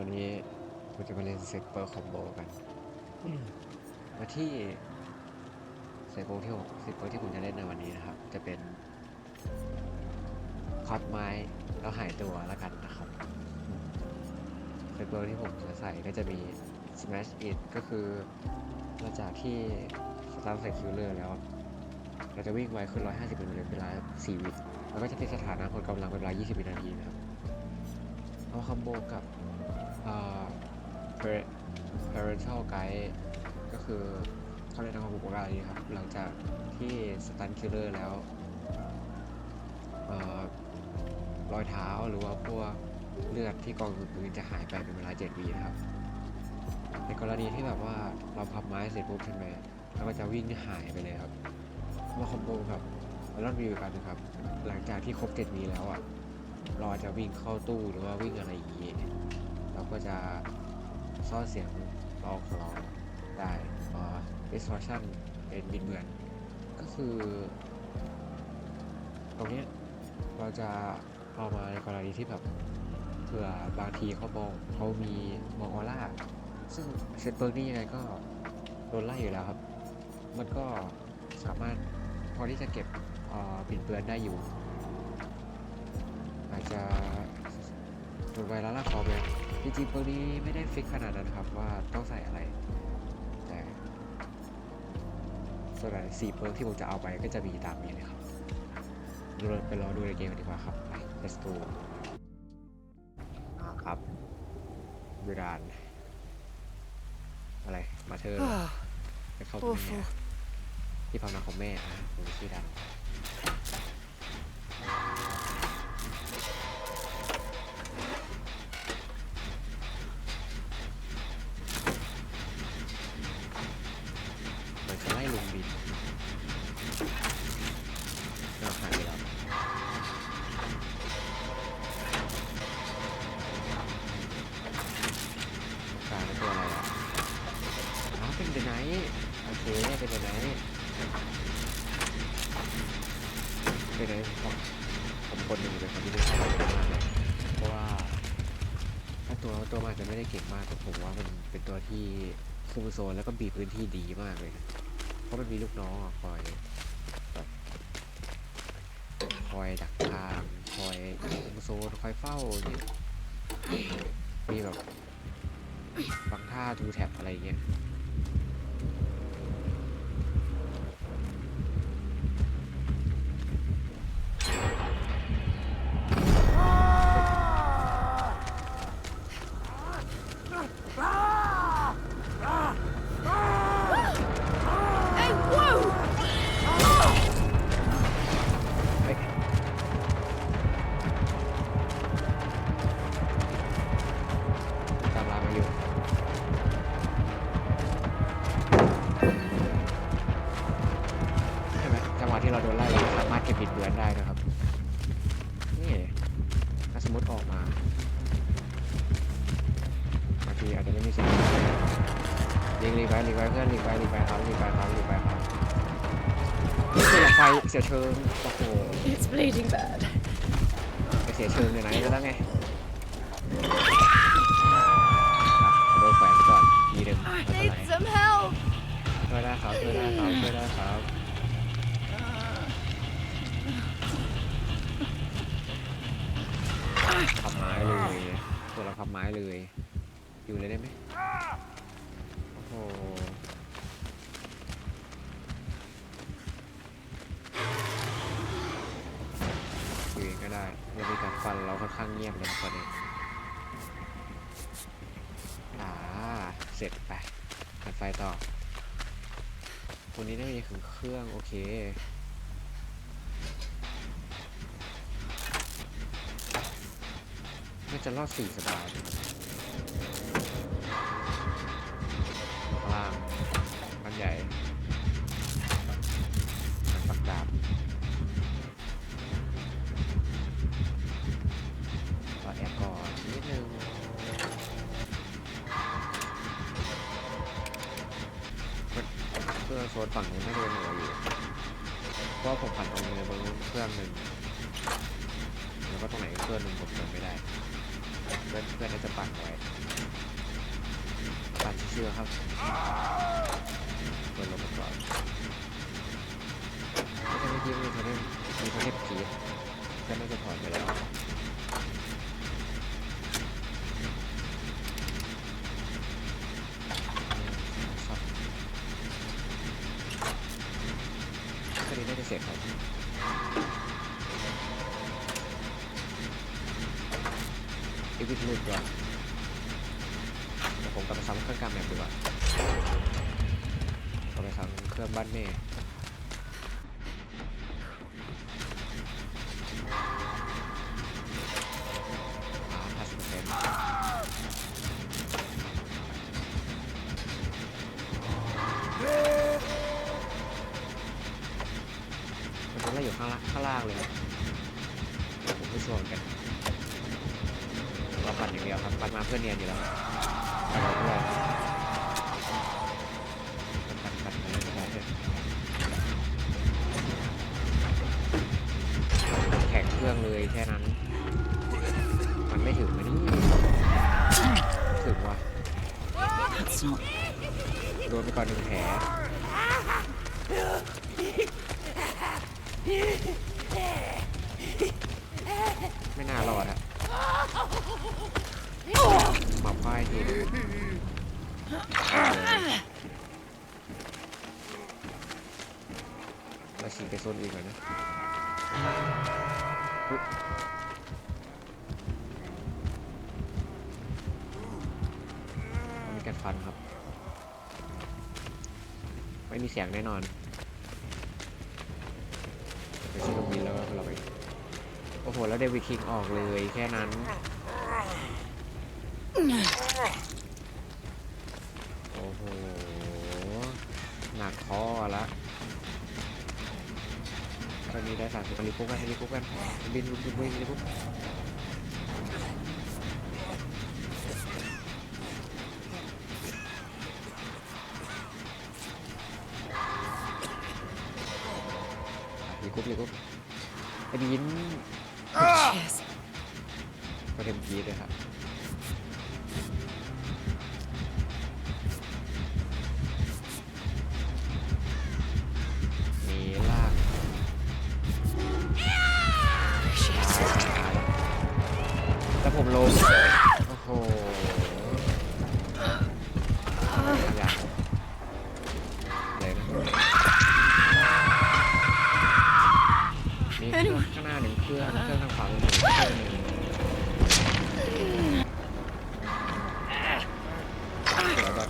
วันนี้ผมจะมาเล่นเซตเปอร์คอมโบกันมาที่เซตเปอร์ที่ผมเซตเปอร์ที่ผมจะเล่นในวันนี้นะครับ จะเป็นคอดไม้แล้วหายตัวแล้วกันนะครับเซตเปอร์ที่ผมจะใส่ก็จะมี Smash It ก็คือหลังจากที่สตาร์ใส่คิวเลอร์แล้ว เราจะวิ่งไวขึ้น 150เป็นเวลา4วิแล้วก็จะติดสถานะคนกำลังเป็นเวลา 20 วินาทีนะครับเอาคอมโบกับ parental guide ก็คือเขาเรียกนะครับบุปการีครับ หลังจากที่สตันคิลเลอร์แล้วเอ่อรอยเท้าหรือว่าพวกเลือดที่กองอยู่พื้นจะหายไปเป็นเวลา7วินะครับ ในกรณีที่แบบว่าเราพับไม้เสร็จปุ๊บใช่ไหมแล้วก็จะวิ่งหายไปเลยครับมาคอมโบกับรอนวิวกันนะครับ หลังจากที่ครบ7วิแล้วอะเราอาจจะวิ่งเข้าตู้หรือว่าวิ่งอะไรอย่างนี้ เราก็จะซ่อนเสียงเราของเราได้เอ่อ distortion เป็นบิดเบือน ก็คือ ตรงนี้เราจะเอามาในกรณีที่แบบเผื่อบางทีเขามองเขามีมองออร่าซึ่งเซนเบิร์กนี่ยังไงก็โดนไล่อยู่แล้วครับ มันก็สามารถพอที่จะเก็บเอ่อบิดเบือนได้อยู่ โดนไวรัสลากคอเลยจริงๆเปิร์กนี้ไม่ได้ฟิกขนาดนั้นครับว่าต้องใส่อะไร แต่ส่วนใหญ่สี่เปิร์กที่ผมจะเอาไปก็จะมีตามนี้เลยครับดูไปรอดูในเกมกันดีกว่าครับไป let's go อ่าครับเวลานอะไร มาเธอ Oh, ไปเข้าตรงนี้ awful. ที่พำนักของแม่นะผมชื่อดัง มันจะไล่ลุงบินเราหายไปแล้วการเป็นตัวอะไรอะอ้าวเป็นเดนไนท์โอเค เป็นเดนไนท์เป็นเดนไนท์ผมผมคนหนึ่งเป็นคนที่ไม่ชอบเดนไนท์มากเลยเพราะว่าถ้าตัวตัวมันอาจจะไม่ได้เก่งมากแต่ผมว่ามันเป็นตัวที่คุม โซนแล้วก็บีบพื้นที่ดีมากเลยนะเพราะมันมีลูกน้องอะคอยแบบคอยดักทางคอยคุมโซนคอยเฝ้าเนี่ยมีแบบบางท่าทูแท็บอะไรเงี้ย นี่คือหลักไฟเสียเชิงโอ้โห It's bleeding bad. ไปเสียเชิงในไหนก็แล้วไงอะโดนแขวนไปก่อนทีหนึ่งไม่เป็น Need ไร some help. ช่วยได้ครับช่วยได้ครับช่วยได้ครับขับไม้เลยตัวเราขับไม้เลย อยู่เลยได้ไหมโอ้โห ก็ได้เรามีการฟันเราค่อนข้างเงียบเลยตอนนี้อ่า เสร็จไปกันไฟต่อคนนี้ได้มีถึงเครื่อง โอเคน่าจะรอดสี่สบาย ครื่องโซนฝั่งนู้นไม่าจะเป็นหัวอยู่เพราะผมผ่านตรงนี้บนนู้นเครื่องหนึ่งแล้วก็ตรงไหนเครื่องหนึ่งผมเดินไม่ได้เพื่อนเพื่อนน่าจะปั่นไว้ปั่นชิวๆครับเปิดลงไปก่อนก็จะไม่คิดว่ามีโทเทมมีโทเทมกีดก็น่าจะถอนไปแล้วครับคดีน่าจะเสร็จครับอีกวิธีหนึ่งก่อนเดี๋ยวผมกลับไปซ้ำเครื่องกลางแบบดีกว่า เอาไปทางเครื่องบ้านเม่ห้าสิบเปอร์เซ็นต์มันจะไล่อยู่ ข้างล่างข้างล่างเลยผมไม่ชัวร์เหมือนกันเราปั่นอย่างเดียวครับปั่นมาเพื่อเนียนอยู่แล้วปั่นมาเพื่อปั่นปั่นไปเรื่อยๆแข่งเครื่องเลยแค่นั้น มันไม่ถึงไหมนี่ถึงว่ะโดนไปก่อนหนึ่งแผล เราฉีกไปโซนอื่นก่อนนะอุ๊ยมีการฟันครับ ไม่มีเสียงแน่นอนไปซื้อเครื่องบินแล้วเราไป โอ้โห แล้วเดวิดคิงออกเลยแค่นั้น โอ้โห หนักคอละตอนนี้ ได้สามสิบเฮลิคุกกันเฮลิคุกกันบินบินบินบินเฮลิคุกเฮลิคุกเฮลิคุกไอ้บิน Yes. ก็เต็มกีดเลยครับ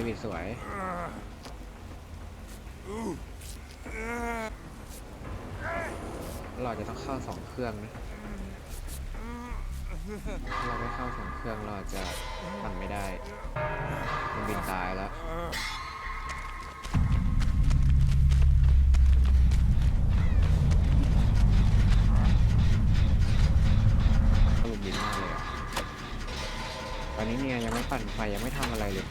สวยดอทเดวิดสวยเราจะต้องเข้าสองเครื่องนะถ้าเราไม่เข้าสองเครื่องเราจะปั่นไม่ได้ มันบินตายแล้วอารมณ์บินมากเลยอะตอนนี้เนี่ยยังไม่ปั่นไฟยังไม่ทำอะไรเลย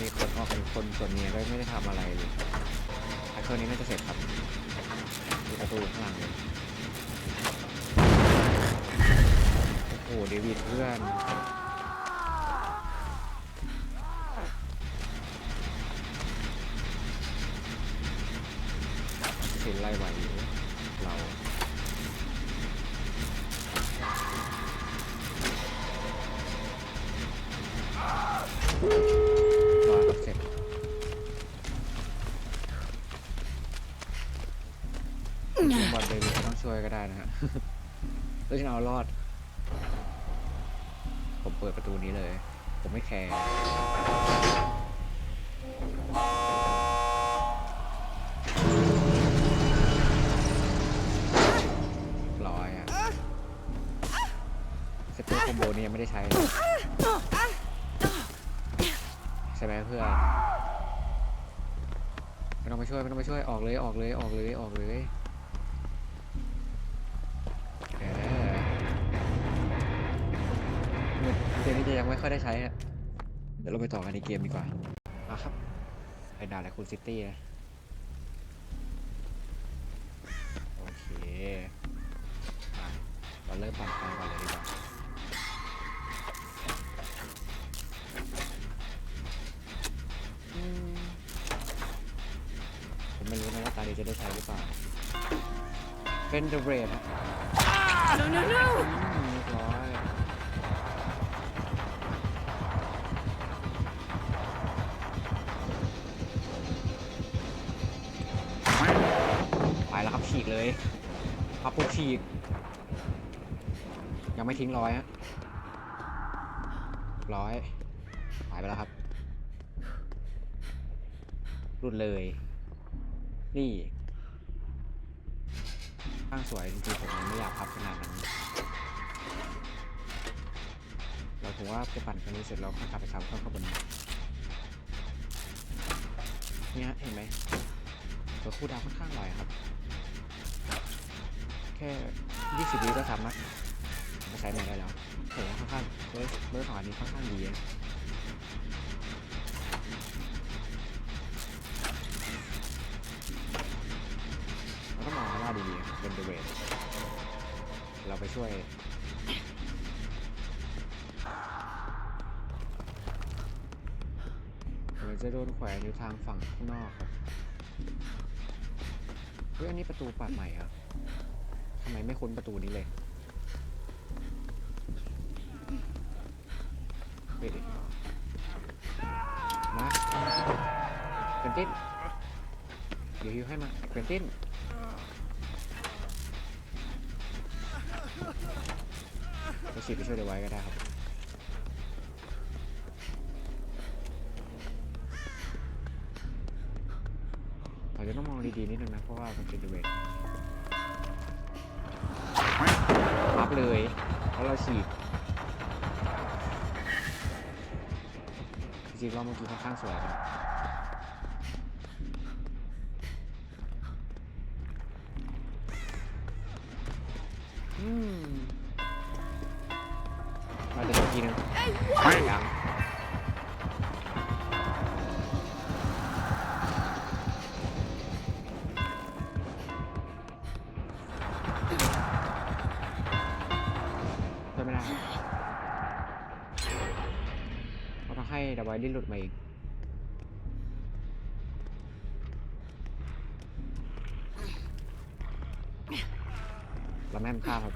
มีคนออกเป็นคนส่วนเมียก็ไม่ได้ทำอะไรเลยแต่เครื่องนี้น่าจะเสร็จครับมีประตูข้างหลังเลยโอ้โหเดวิดเพื่อน เอ้ยเอารอด ผมเปิดประตูนี้เลย ผมไม่แคร์ร้อยอะสเปรย์คอมโบนี้ยังไม่ได้ใช้ ใช่ไหมเพื่อนไม่ต้องไปช่วยไม่ต้องไปช่วยออกเลยออกเลยออกเลยออกเลย เกมนี้จะยังไม่ค่อยได้ใช้นะเดี๋ยวเราไปต่อกันในเกมดีกว่ามาครับ ไปดานแลคูซิตี้โอเคมาเราเริ่มปั่นไฟก่อนเลยดีกว่าผมไม่รู้นะว่าตาดีจะได้ใช้หรือเปล่าเป็นเดอะเรดนะ no no no ร้อย เลยพับปุ๊บฉีกยังไม่ทิ้งร้อยฮะร้อยหายไปแล้วครับ รุดเลย นี่ข้างสวยจริงๆผมไม่อยากพับขนาดนั้นเราผมว่าไปปั่นคันนี้เสร็จเราค่อยกลับไปซ้ำข้างข้างบนเนี่ยเห็นไหมตัวคู่ดาวค่อนข้างไวครับ แค่ 20วิก็สามารถมาใช้ใหม่ได้แล้วผมว่าค่อนข้างเบอร์เบอร์ของอันนี้ค่อนข้างดีนะเราต้องมองว่าดีๆเป็นเดเวทเราไปช่วยเหมือนจะโดนแขวนอยู่ทางฝั่งข้างนอกครับเฮ้ยอันนี้ประตูปัดใหม่ครับ ทำไมไม่คุ้นประตูนี้เลยเฮ้ยดิมาเกวนตินเดี๋ยวฮิวให้มาเกวนตินจะฉีดไปช่วยเดี๋ยวไว้ก็ได้ครับอาจะต้องมองดีๆนิดนึงนะ เพราะว่ามันเป็นเดูเวท เลยเพราะเราฉีดจริงๆรอบเมื่อกี้ค่อนข้างสวยนะ ไว้ดิ้นหลุดมาเองเราแม่นฆ่าครับ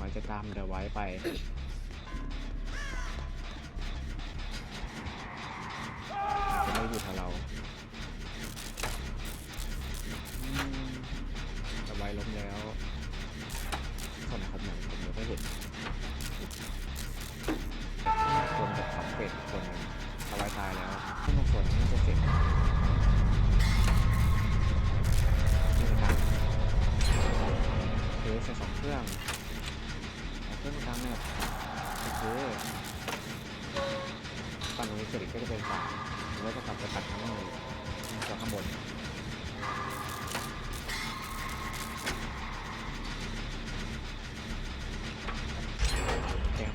มันจะตามเดอะไว้ไป จะไม่อยู่กับเรา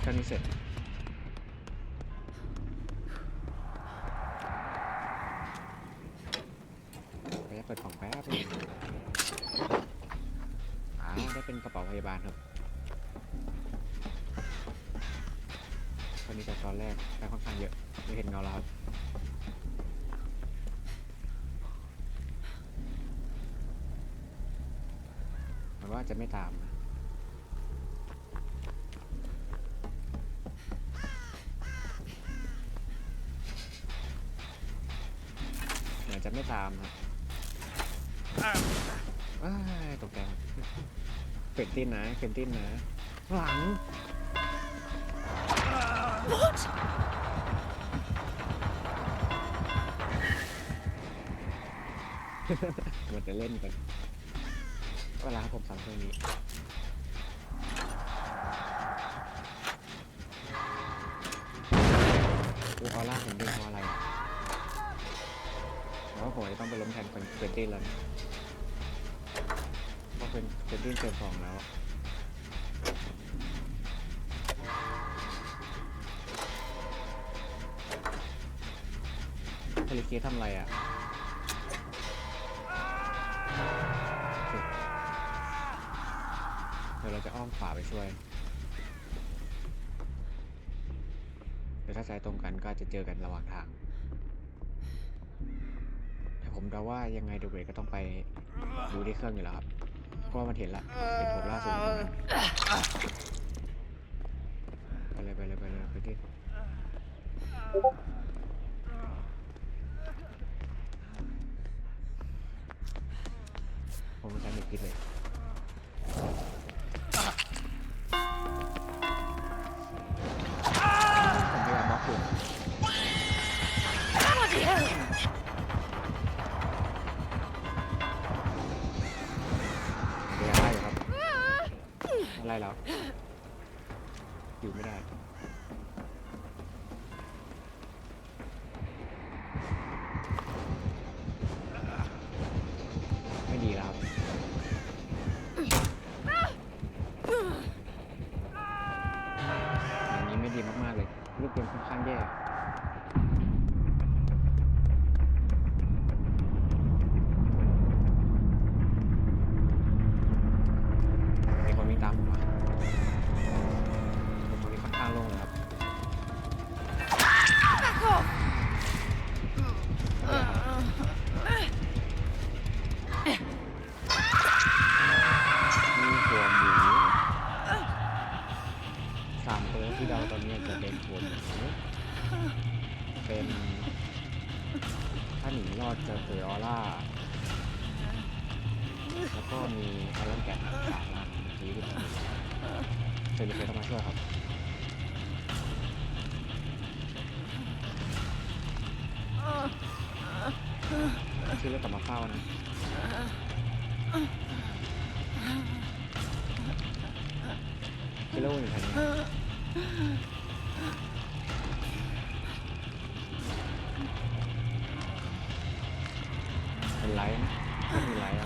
แค่นี้เสร็จ ไปเปิดกล่องแป๊บอ้าวได้เป็นกระเป๋าพยาบาลครับวันนี้จากตอนแรกได้ค่อนข้างเยอะไม่เห็นเงาแล้วครับมันว่าจะไม่ตาม เฟนตินนะเฟนตินนะหลัง What? มันจะเล่นกันเวลาผมสั่งเครื่องนี้ดูออร่าผมดึงเพราะอะไรอะเพราะว่าผมจะต้องไปล้มแทนคนเฟรนตี้แล้วนะ เพราะเป็นเฟรนตี้เจอสองแล้วลิเกทำอะไรอะเดี๋ยวเราจะอ้อมขวาไปช่วยเดี๋ยวถ้าใจตรงกันก็จะเจอกันระหว่างทาง แต่ผมเดาว่ายังไงเดอะเบรกก็ต้องไปดูที่เครื่องอยู่แล้วครับ ราะว่ามันเห็นละเห็นผมล่าสุดอยู่ตรงนั้นไปเลยไปเลยไปเลยไปที่ ไล่แล้ว เป็นไลท์นะไม่มีไลท์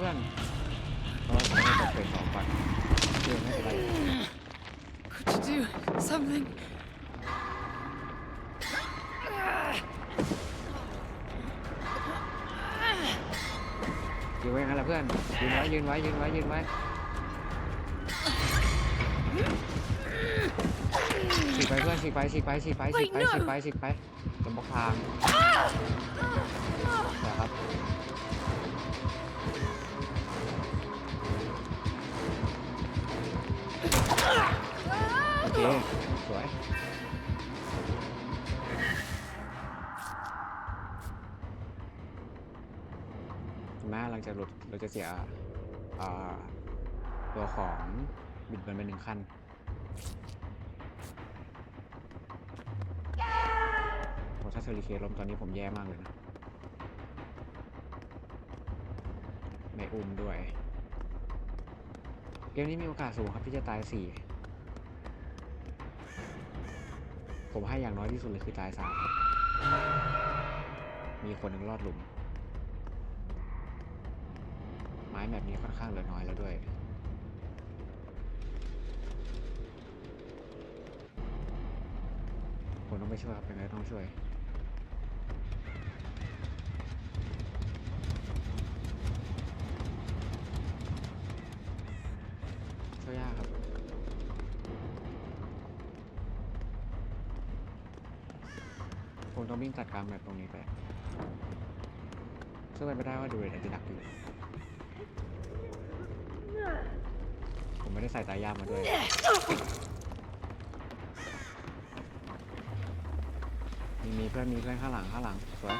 พื่อนเพราะว่าผมไม่ตกเป็นสองก่อนเพื่อไม่เป็นไร Could you do something? ยืนไว้งั้นแหละเพื่อน ยืนไว้ยืนไว้ยืนไว้ยืนไว้ฉีกไปเพื่อนฉีกไปฉีกไปฉีกไปฉีกไปฉีกไปฉีกไปจมบล็อกทาง สวยเห็นไหมหลังจากหลุดเราจะเสียตัวของบิดเบิร์นไปหนึ่งขั้นโอ้ถ้าเซอริเคล้มตอนนี้ผมแย่มากเลยนะ ไม่อุ้มด้วย เกมนี้มีโอกาสสูงครับที่จะตายสี่ ผมให้อย่างน้อยที่สุดเลยคือตายสามมีคนหนึ่งรอดหลุม ไม้แบบนี้ค่อนข้างเหลือน้อยแล้วด้วยผมต้องไปช่วยครับยังไงต้องช่วยยากครับ ผมต้องวิ่งตัดกลางแบบตรงนี้ไปซึ่งเป็นไปได้ว่าดูเลยอาจจะดักอยู่ผมไม่ได้ใส่ตายามมาด้วยมีมีเพื่อนมีเพื่อนข้างหลังข้างหลังสวย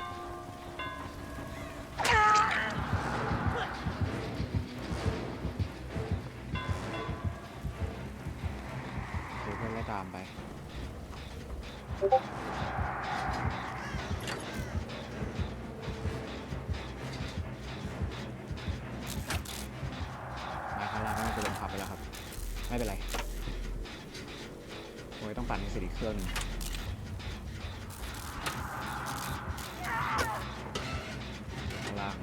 โอ้ยต้องปั่นให้เสร็จอีกเครื่องนึงข้างล่าง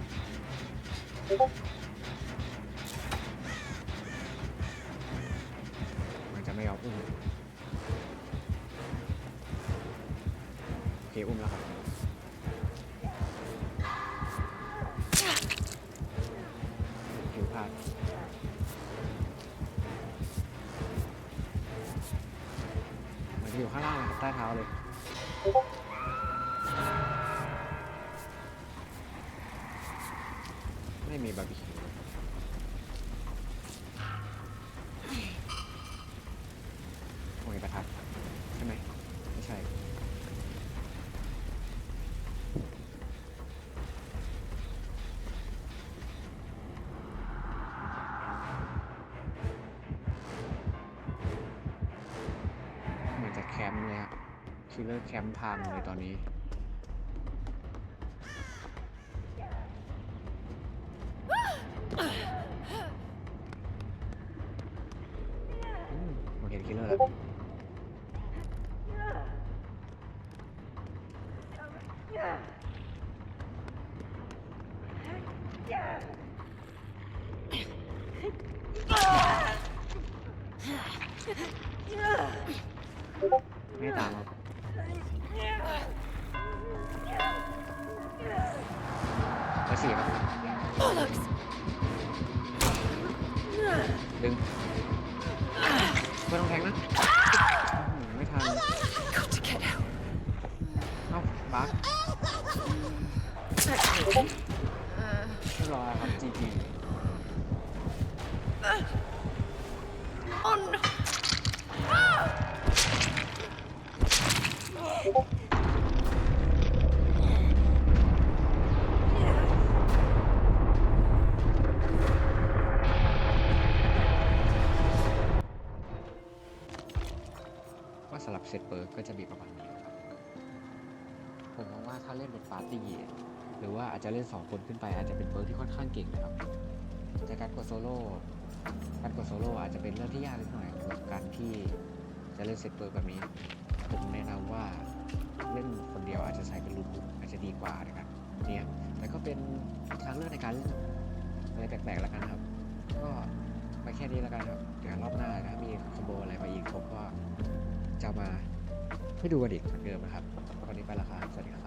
เลอร์แคมป์พังเลยตอนนี้ ผมเห็นคิลเลอร์แล้วไม่ตามครับ เบอร์สี่ครับ Bollocks! ดึงไม่ต้องแทงนะอื้อหือไม่ทัน Got to get out. เอ้าบักเรี เซตเปิร์กก็จะมีประมาณนี้ครับ ผมมองว่าถ้าเล่นเป็นปาร์ตี้หรือว่าอาจจะเล่น 2 คนขึ้นไป อาจจะเป็นเปิร์กที่ค่อนข้างเก่งนะครับแต่การกดโซโล่การกดโซโล่อาจจะเป็นเรื่องที่ยากนิดหน่อยสำหรับการที่จะเล่นเซตเปิร์กแบบนี้ ผมแนะนำว่าเล่นคนเดียวอาจจะใช้เป็นรูทบุ๊กอาจจะดีกว่านะครับเนี่ยแต่ก็เป็นทางเลือกในการเล่นอะไรแปลกๆแล้วกันครับ ก็ไปแค่นี้แล้วกันครับ เดี๋ยวรอบหน้าถ้ามีคอมโบอะไรมาอีกผมก็ จะมาให้ดูกันอีกเหมือนเดิมนะครับวันนี้ไปและครับสวัสดีครับ